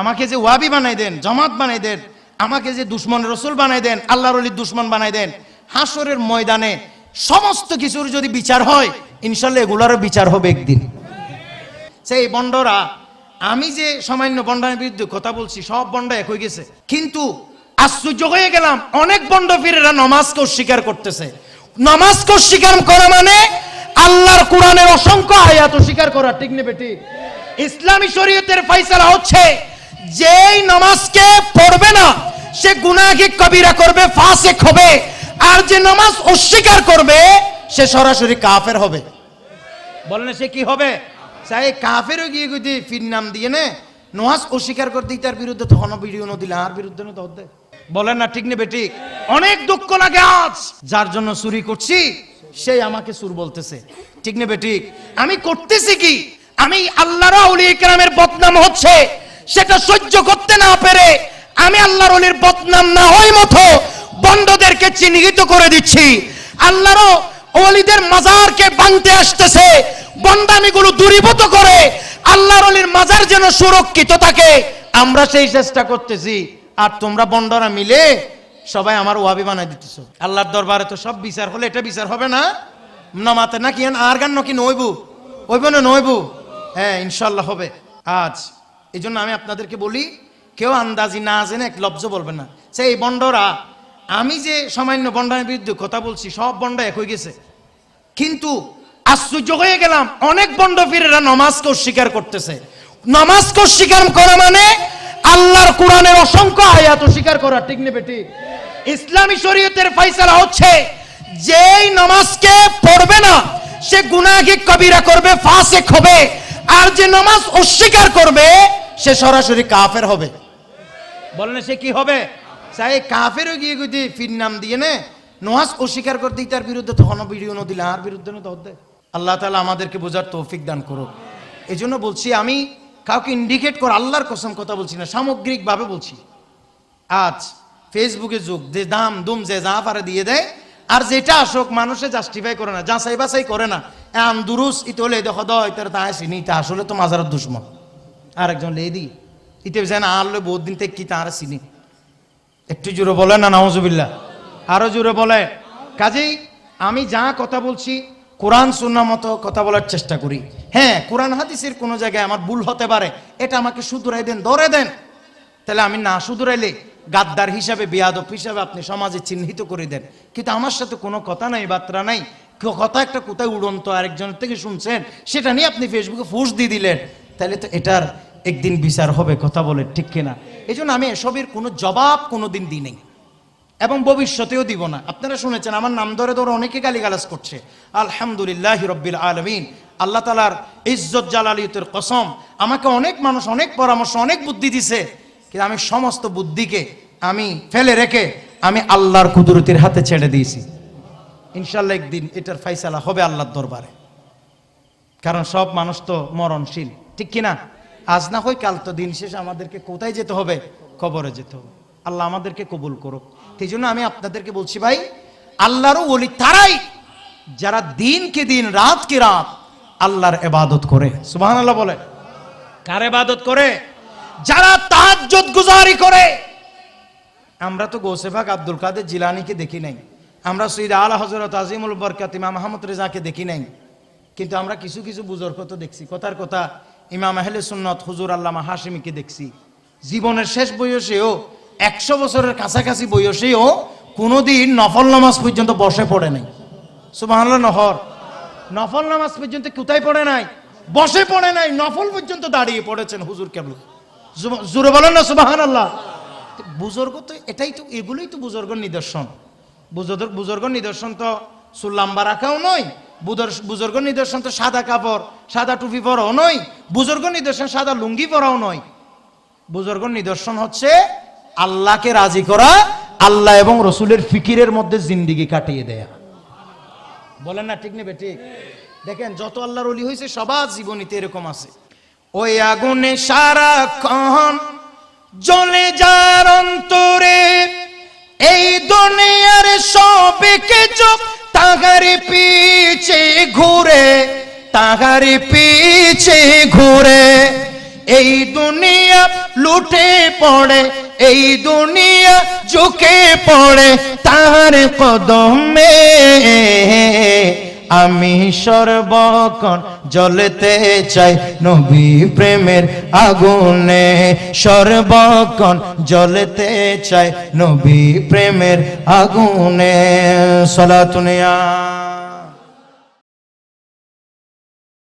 আমাকে যে ওয়াবি বানাই দেন, জমাত বানাই দেন, আমাকে যে দুশ্মন রসুল বানাই দেন, আল্লাহর অলির দুশ্মন বানাই দেন হাসরের ময়দানে সমস্ত কিছুর যদি বিচার হয়, ইনশাল্লাহ এগুলারও বিচার হবে একদিন। সেই বন্ডরা, আমি যে সামান্য বন্ডার বিরুদ্ধে কথা বলছি, সব বন্ড এক হয়ে গেছে। কিন্তু আশ্চর্য হয়ে গেলাম, অনেক বন্ড ফিরেরা নমাজকে অস্বীকার করতেছে। নমাজকে অস্বীকার করা মানে আল্লাহর কোরআনের অসংখ্য আয়াত অস্বীকার করা, ঠিক নেবে ঠিক? ইসলামী শরীয়তের ফয়সালা হচ্ছে যেই নামাজকে পড়বে না, সে গুনাহে কবিরা করবে, ফাসেক হবে। আর যে নামাজ অস্বীকার করবে, সে সরাসরি কাফের হবে। বলেন সে কি হবে? চাই কাফেরও গিয়ে যদি ফির নাম দিয়ে নে। নোয়াজ অস্বীকার করতে তার বিরুদ্ধে তখন ভিডিও নদিলে, আর বিরুদ্ধে না তো বলেন না, ঠিক নেবে ঠিক অনেক দুঃখ লাগে আজ। যার জন্য চুরি করছি, সেই আমাকে সুর বলতেছে। ঠিক নেবে ঠিক আমি করতেছি কি? আমি আল্লাহর আউলি ইকরামের বদনাম হচ্ছে। সেটা সহ্য করতে না পেরে আমি আল্লাহর অলির বদনাম না হই মতো বন্ডদেরকে চিহ্নিত করে দিচ্ছি। আল্লাহরও অলিদের মাজারকে ভাঙতে আসতেছে। বন্ডামিগুলো দূরীভূত করে আল্লাহর অলির মাজার যেন সুরক্ষিত থাকে। আমরা সেই চেষ্টা করতেছি। আর তোমরা বন্ডরা মিলে সবাই আমার ওয়াবি বানাই দিতেছ। আল্লাহর দরবারে তো সব বিচার হলে এটা বিচার হবে না। নামাতে নাকি আর গান নাকি নইবু? ওইব না নইবু? হ্যাঁ ইনশাল্লাহ হবে। আজ এই জন্য আমি আপনাদেরকে বলি, কেউ আন্দাজি না জেনে এক লব্জ বলবে না। সেই বন্ডরা, আমি যে সামান্য বন্ডার বিরুদ্ধে কথা বলছি, সব বন্ড এক হয়ে গেছে। কিন্তু আশ্চর্য হয়ে গেলাম, অনেক বন্ড ফিরেরা নমাজকে অস্বীকার করতেছে। নমাজকে অস্বীকার করা মানে আল্লাহর কোরআনের অসংখ্য আয়াত অস্বীকার করা, ঠিক নেবে, ঠিক? ইসলামী শরীয়তের ফয়সালা হচ্ছে, যেই নামাজকে পড়বে না, সে গুনাহে কবিরা করবে, ফাসেক হবে। আর যে নামাজ অস্বীকার করবে সে সরাসরি কাফের হবে। বলেন সে কি হবে? চাই কাফেরও গিয়ে যদি ফির নাম দিয়ে নে। নোয়াজ অস্বীকার করতে তার বিরুদ্ধে তখন ভিডিও দিলে আর বিরুদ্ধে না তো আল্লাহ তালা আমাদেরকে বোঝার তৌফিক দান করুক। এই জন্য বলছি আমি কাউকে ইন্ডিকেট করে আল্লাহর কসম কথা বলছি না, সামগ্রিকভাবে বলছি। আজ ফেসবুকে যুগ, যে দাম দুম যে যা পারে দিয়ে দেয়, আর যেটা আসুক মানুষে জাস্টিফাই করে না যাচাই বাছাই করে না। এম দুরুস, ইতলে দেখো দয় তার তা আসিনি তা আসলে তো মাজারের দুশ্মন। আরেকজন লেদি ইতে যেন আনলে বহুত দিন থেকে কি তার চিনি। একটু জোরে বলে না, নাউজুবিল্লাহ। আরও জোরে বলে কাজেই আমি যা কথা বলছি, কোরআন সুন্না মতো কথা বলার চেষ্টা করি। হ্যাঁ কোরআন, হাদিসের কোনো জায়গায় আমার ভুল হতে পারে। এটা আমাকে শুধরাই দেন, ধরে দেন। তাহলে আমি না শুধরাইলে গাদ্দার হিসাবে, বিয়াদব হিসাবে আপনি সমাজে চিহ্নিত করে দেন। কিন্তু আমার সাথে কোনো কথা নাই বার্তা নাই। কথা একটা কোথায় উড়ন্ত আরেকজনের থেকে শুনছেন, সেটা নিয়ে আপনি ফেসবুকে ফুস দিয়ে দিলেন। তাহলে তো এটার একদিন বিচার হবে, কথা বলে, ঠিক কিনা? এই জন্য আমি এসবের কোনো জবাব কোনো দিন দিই নেই। এবং ভবিষ্যতেও দিব না। আপনারা শুনেছেন, আমার নাম ধরে ধরে অনেকে গালিগালাজ করছে। আলহামদুলিল্লাহ রব্বিল আলমিন। আল্লাহ তালার ইজ্জত, জালালিয়তের কসম, আমাকে অনেক মানুষ অনেক পরামর্শ, অনেক বুদ্ধি দিছে। কিন্তু আমি সমস্ত বুদ্ধিকে আমি ফেলে রেখে আমি আল্লাহর কুদরতির হাতে ছেড়ে দিয়েছি। ইনশাল্লাহ একদিন এটার ফাইসালা হবে আল্লাহর দরবারে। কারণ সব মানুষ তো মরণশীল, ঠিক কিনা? আজ না হয় কাল তো দিন শেষে আমাদেরকে কোথায় যেতে হবে? কবরে যেতে হবে। আল্লাহ আমাদেরকে কবুল করুক। সেই জন্য আমি আপনাদেরকে বলছি ভাই আল্লাহরও বলি তারাই যারা দিনকে দিন রাতকে রাত আল্লাহর এবাদত করে। সুবহান আল্লাহ বলে কার এবাদত করে? যারা তাহাজ্জুদ গুজারি করে। আমরা তো গোসেফাক আব্দুল কাদের জিলানিকে দেখি নাই। আমরা সৈয়দ আলা হজরত আজিমুল বরকাত ইমাম মাহমুদ রেজাকে দেখি নাই। কিন্তু আমরা কিছু কিছু বুজুর্গ তো দেখছি। কথার কথা ইমাম আহলে সুন্নত হুজুর আল্লামা হাসিমিকে দেখছি। জীবনের শেষ বয়সেও, একশো বছরের কাছাকাছি বয়সেও কোনোদিন নফল নামাজ পর্যন্ত বসে পড়ে নাই। সুবাহান্লাহ নহর। নফল নামাজ পর্যন্ত কোথায় পড়ে নাই? বসে পড়ে নাই, নফল পর্যন্ত দাঁড়িয়ে পড়েছেন হুজুর কেবল। জোরে বলেন না সুবাহান আল্লাহ বুজুর্গ তো এটাই তো, এগুলোই তো বুজুর্গর নিদর্শন। বুজুর্গ বুজুর্গর নিদর্শন তো সুল্লাম্বা রাখাও নয় বুজুর্গর নিদর্শন তো সাদা কাপড়, সাদা টুপি পরাও নয় বুজুর্গর নিদর্শন সাদা লুঙ্গি পরাও নয়। বুজুর্গর নিদর্শন হচ্ছে আল্লাহকে রাজি করা, আল্লাহ এবং রসুলের ফিকিরের মধ্যে জিন্দিগি কাটিয়ে দেয়া। বলেন না, ঠিক নেবে, ঠিক? দেখেন, যত আল্লাহর অলি হয়েছে, সবার জীবনীতে এরকম আছে। ওই আগুনে সারা কখন জ্বলে যার অন্তরে, এই দুনিয়ার সব কিছু তাহারি পিছে ঘুরে তাহারি পিছে ঘুরে। এই দুনিয়া লুটে পড়ে, এই দুনিয়া ঝুঁকে পড়ে তার কদমে। আমি সর্বক্ষণ জ্বলতে চাই নবী প্রেমের আগুনে। সর্বক্ষণ জ্বলতে চাই নবী প্রেমের আগুনে। সলাতুনিয়া